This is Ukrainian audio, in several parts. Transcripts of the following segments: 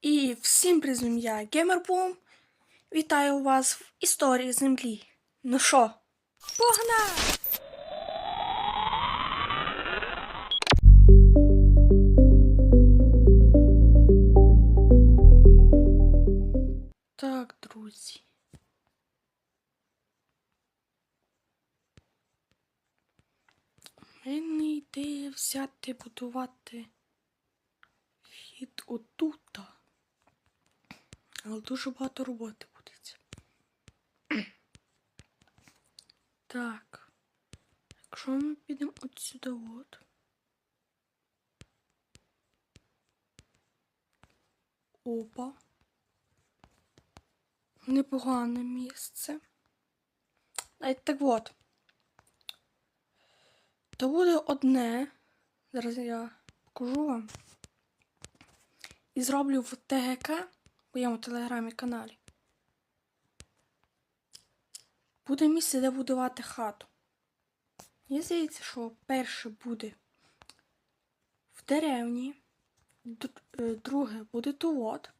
І всім призум я Геймербум. Вітаю вас в історії землі. Ну що, погнали! Так, друзі. У мене ідея взяти будувати вхід отута. Але дуже багато роботи буде. Так. Якщо ми підемо от сюди от. Опа. Непогане місце. Навіть так от. То буде одне. Зараз я покажу вам. І зроблю в ТГК моєму телеграмі каналі. Буде місце, де будувати хату. Мені здається, що перше буде в деревні, е, друге буде тут.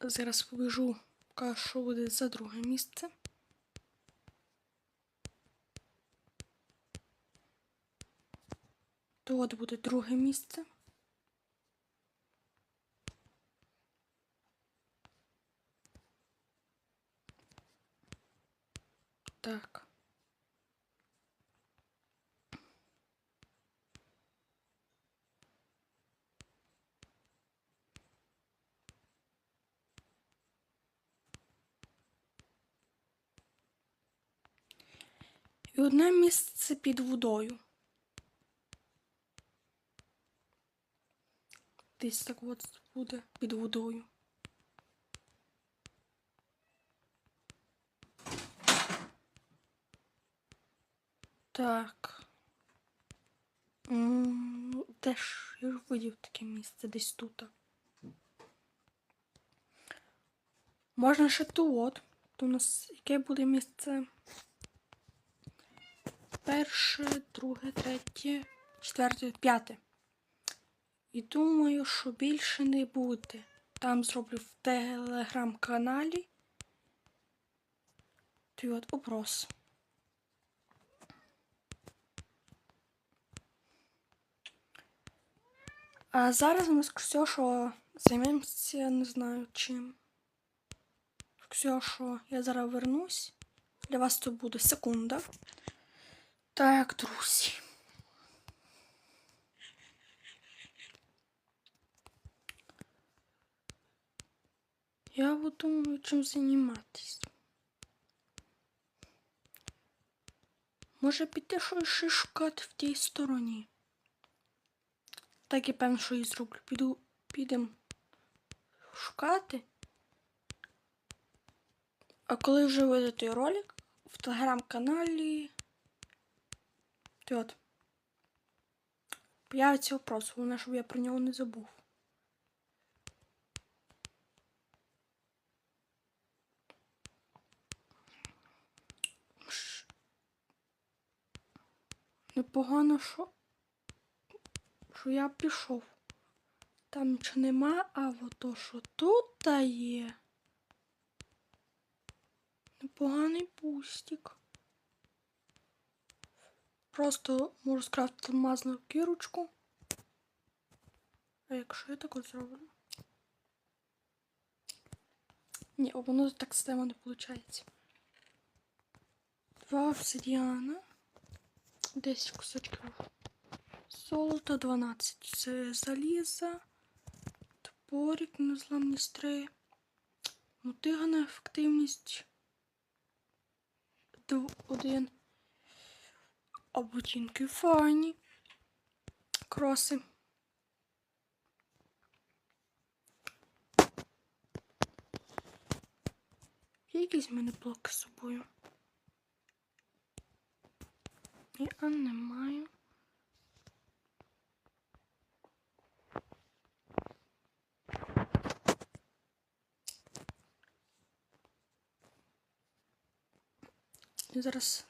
Зараз побіжу, покажу, що буде за друге місце. Тут буде друге місце. Так. І одне місце під водою. Десь так от буде під водою. Так. Де ж я ж видів таке місце десь тут. Можна ще ту от. То у нас яке буде місце? Перше, друге, третє, четверте, п'яте. І думаю, що більше не буде. Там зроблю в телеграм-каналі. Той от опрос. А зараз ми все, що займемося, не знаю чим. Що я зараз вернусь. Для вас це буде секунда. Так, друзі. Я вот думаю, чим займатися. Може піти щось ще шукати в тій стороні. Так я певно, що і зроблю. Піду, підемо шукати. А коли вже вийде той ролик в телеграм-каналі. От. Появиться вопрос, головне, щоб я про нього не забув. Непогано, що, що я пішов. Там нічого нема, а от то, що тут та є. Непоганий пустик. Просто можу скрафтити алмазну кірочку. А якщо я так зроблю? Ні, воно так система не виходить. Два обсидіана. 10 кусочків. Золото 12. Це заліза. Топорик на зламні стри. Мотига на ефективність. Дв- Один. А ботинки файні. Кроси. Є якісь в мене блоки з собою. Ні, а немає. Я зараз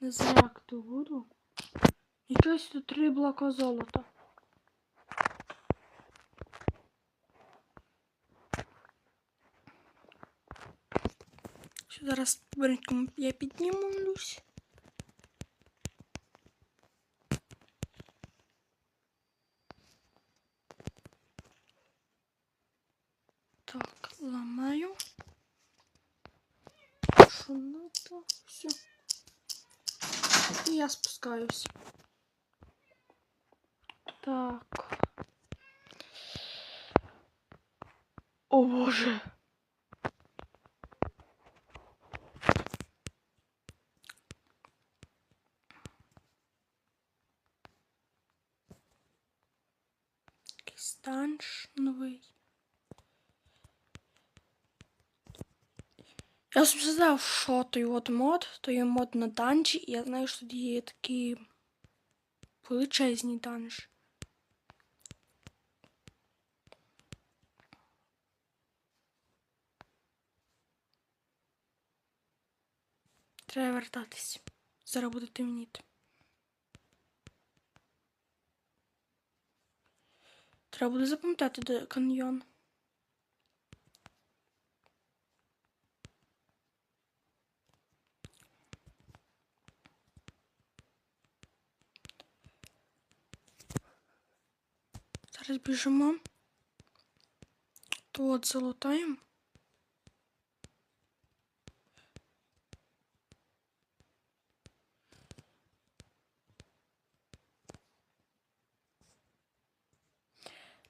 не знаю, як то буду. Нічого тут три блока золота. Що зараз я піднімусь. Так, ламаю. Що надо? Все. І я спускаюсь. Так. О боже. Якийсь данж Я собі сказав, що той от мод, то є мод на данжі, і я знаю, що тоді є такі величезні данж. Треба вертатись. Зараз буде темніти. Треба буде запам'ятати, де каньйон. Зараз біжимо. То.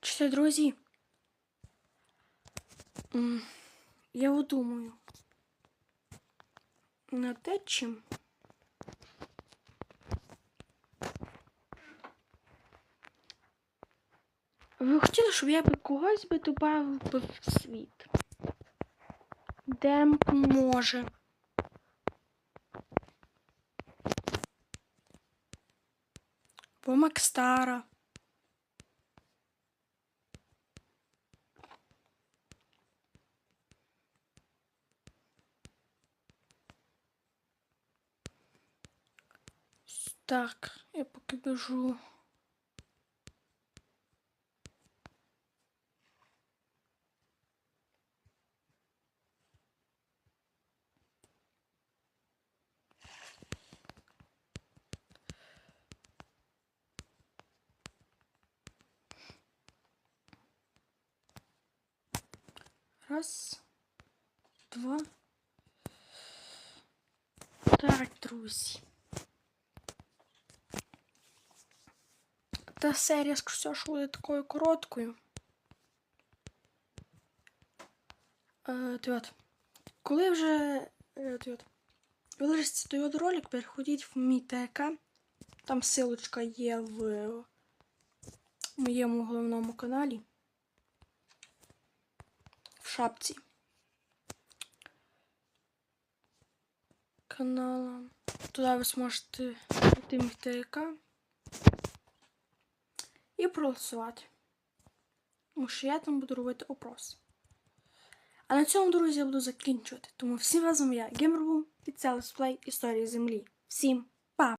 Чте, друзі. Я от думаю. Над те. Ви хотіли, щоб я би когось би добавив би в світ? Демп може. Бо Макстара. Так, я поки біжу. Раз, два. Так, друзі. Та серія, скажу, що буде такою короткою. Е, коли вже е, от, вилежиться той ролик, переходіть в мій ТК. Там силочка є в моєму головному каналі. Шапці. Канала. Туди ви зможете йти в і проголосувати. Тому що я там буду робити опрос. А на цьому, друзі, я буду закінчувати. Тому всім разом я Геймербум, і це летсплей Історії Землі. Всім